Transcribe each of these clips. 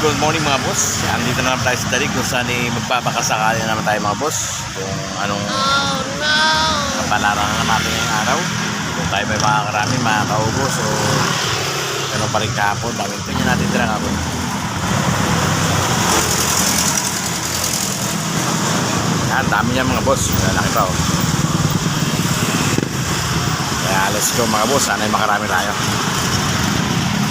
Good morning mga boss. Andito na naman tayo sa Dalig kung saan eh, magpapakasakali na naman tayo mga boss. Kung anong oh, no. kapalaran natin ngayong araw. Kung tayo may makakarami, makakaubos. So, ganun pa rin kahapon. Daming tingin natin tira kahapon. Yan, dami niya mga boss. Lalaki pa oh. Kaya let's go mga boss. Sana ay makarami tayo.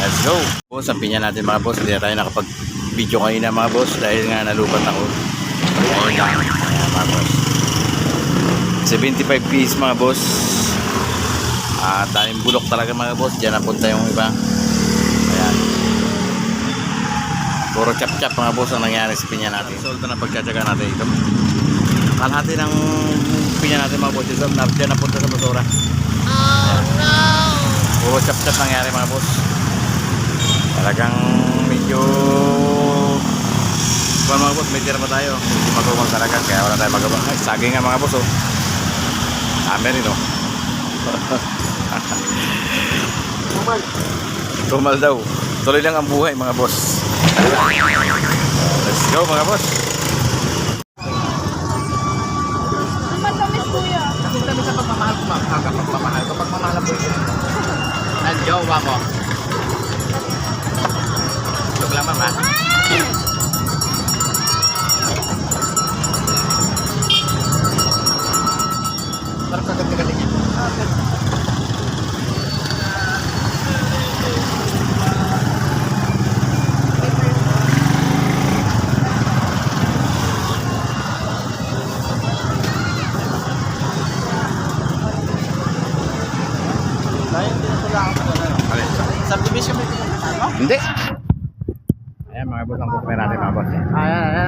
Let's go! Boss, sabihin natin mga boss, hindi na tayo nakapag-video kanina mga boss dahil nga nalupat ako. Ayun lang. Ayan mga boss. 75 piece mga boss. Ah, daming bulok talaga mga boss. Diyan napunta yung iba. Ayan. Puro chap-chap mga boss ang nangyari sa pinya natin. Solta na pagtsatsaga natin ito. Kalahati ng pinya natin mga boss. Diyan napunta sa basura. Puro chap-chap nangyari mga boss talagang medyo kung mga boss may tira pa tayo. Medyo magawang talaga kaya wala tayo magawa. Ay saging nga mga boss oh. Amin rin oh tumal daw. Tuloy lang ang buhay mga boss. Let's go mga boss. Ang matamis kuya. Kami sa pagmamahal ko, pagmamahal ko, pagmamahal po yun. Ng jowa ko. Subdivision mo ito. Hindi ayan mga boss ang kukuha natin mga boss Ayan, ayan.